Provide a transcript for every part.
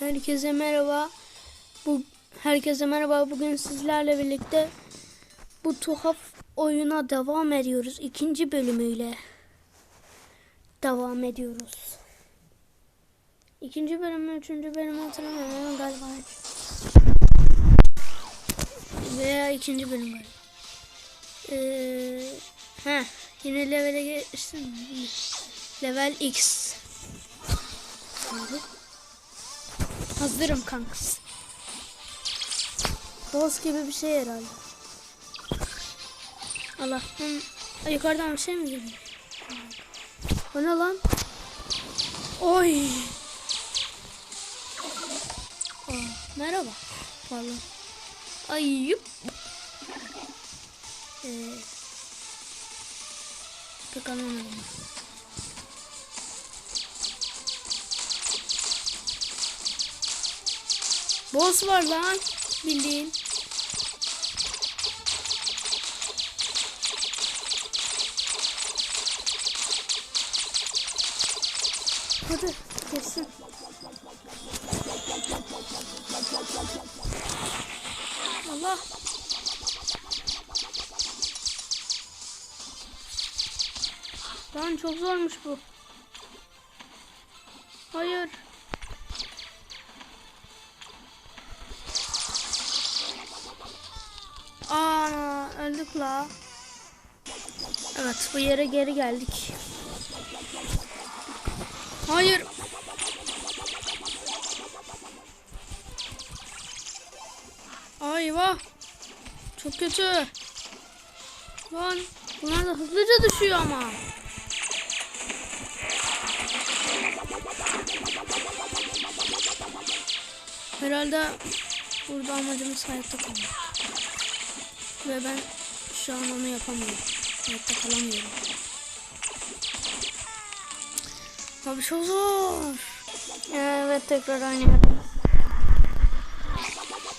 Herkese merhaba. Bu herkese merhaba. Bugün sizlerle birlikte bu tuhaf oyuna devam ediyoruz. İkinci bölümüyle devam ediyoruz. İkinci bölümü, üçüncü bölümü hatırlamıyorum galiba. Veya ikinci bölüm galiba. Ee, heh, yine levele geçtim. Level X. Hazırım kanks. Boss gibi bir şey herhalde. Allah'ım. Ay, yukarıdan bir şey mi geliyor? O ne lan? Oy. Aa, merhaba. Pardon. Ay yup. Ee, pek anlamadım. Boss var lan. Bildiğin. Hadi kesin. Allah. Lan çok zormuş bu. La. Evet, bu yere geri geldik. Hayır. Ay vah. Çok kötü. Lan bunlar da hızlıca düşüyor ama. Herhalde burada amacımız hayatta kalmak. Ve ben şu an onu yapamıyorum. Hayatta kalamıyorum. Abi çok zor. Evet tekrar oynayalım.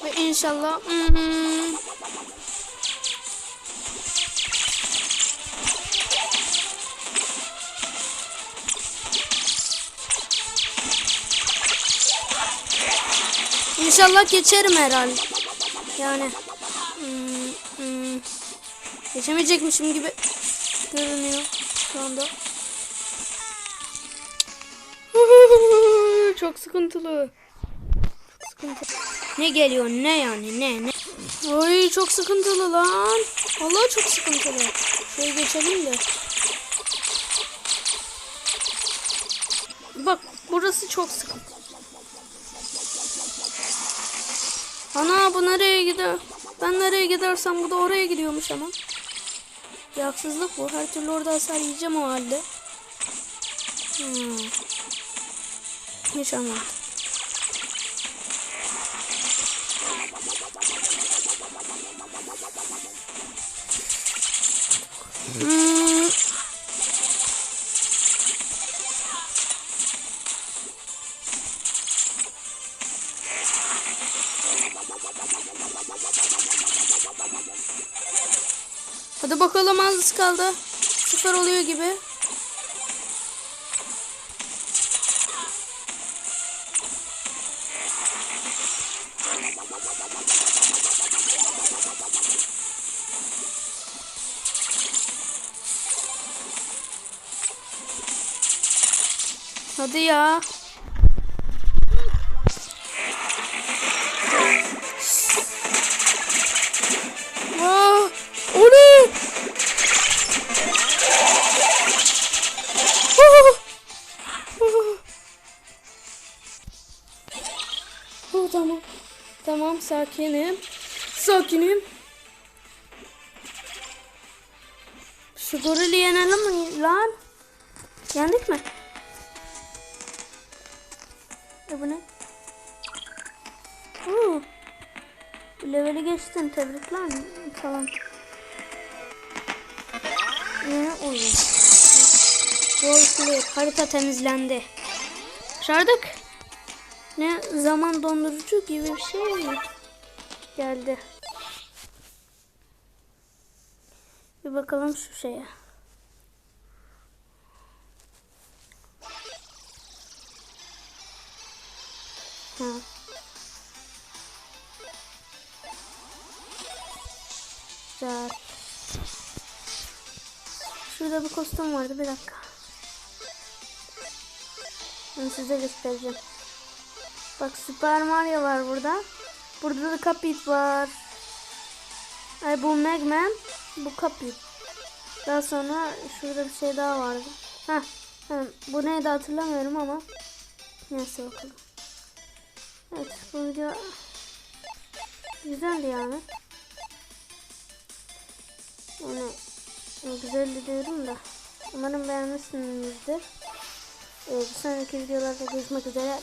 Ve inşallah hmm, İnşallah geçerim herhalde. Yani geçemeyecekmişim gibi görünüyor şu anda. Çok sıkıntılı. Çok sıkıntılı. Ne geliyor ne yani ne ne? Ay çok sıkıntılı lan. Vallahi çok sıkıntılı. Şöyle geçelim de. Bak burası çok sıkıntı. Ana bu nereye gidiyor? Ben nereye gidersem bu da oraya gidiyormuş ama. Bir haksızlık bu. Her türlü orada hasar yiyeceğim o halde. Hmm. Hiç anlamadım. Hmm. Hadi bakalım az kaldı. Sıfır oluyor gibi. Hadi ya. Tamam sakinim. Sakinim. Şu gorili yenelim mi lan? Yendik mi? E bu ne? Oo. Leveli geçtin. Tebrikler falan. Ne oluyor? Doğru Harita temizlendi. Başardık. Ne zaman dondurucu gibi bir şey mi? Geldi. Bir bakalım şu şeye. Ha. Güzel. Şurada bir kostüm vardı bir dakika. Onu size göstereceğim. Bak Super Mario var burada. Burada da Cuphead var. Ay bu Megman, bu Cuphead. Daha sonra şurada bir şey daha vardı. Heh, heh, bu neydi hatırlamıyorum ama. Neyse bakalım. Evet bu video güzeldi yani. Yani güzeldi diyorum da. Umarım beğenmişsinizdir. Ee, bir sonraki videolarda görüşmek üzere.